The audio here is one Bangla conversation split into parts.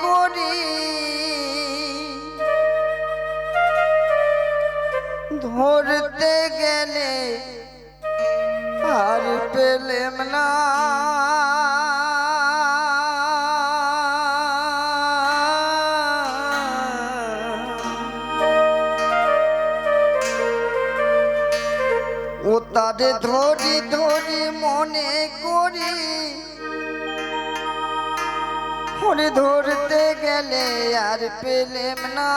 করি। ধরতে গেলে আর পেলেম না। ও তারে ধরি ধরি মনে করি। মুড়ি ধরতে গেলে আর পেলেম না।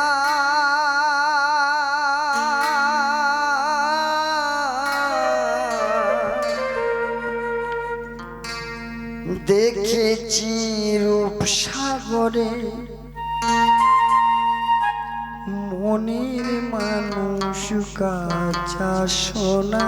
দেখেছি রূপ সাগরে মনির মানুষ কাছা সোনা।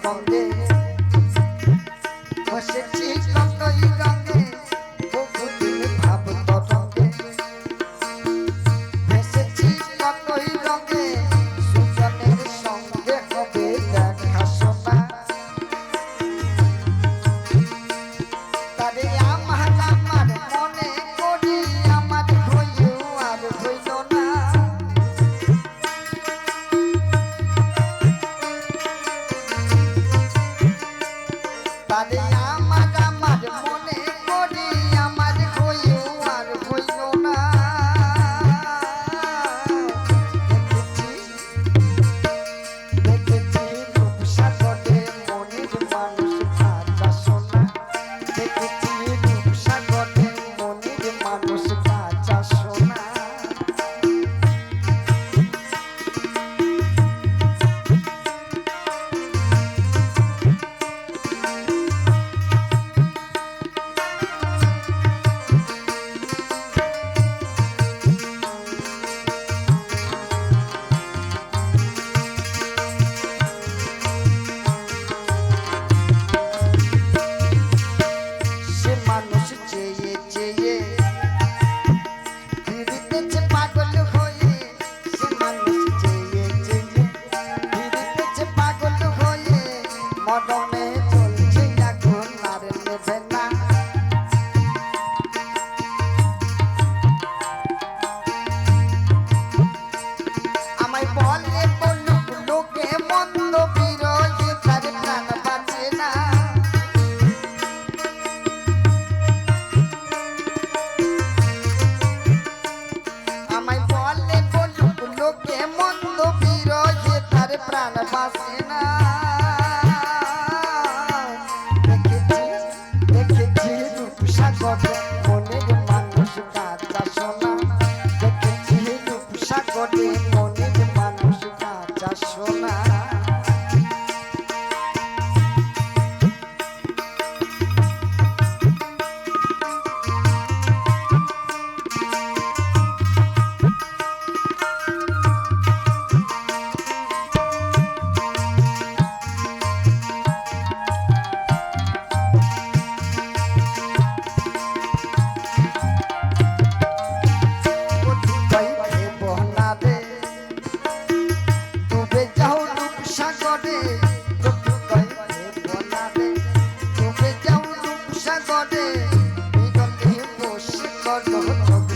Bang দেবে না আমায় বলে বল লোকে মন্দ বিরোধী, তার প্রাণ বাঁচে না। আমায় বলে বল লোকে মন্দ বিরোধী, তার প্রাণ বাঁচে Oh my. love.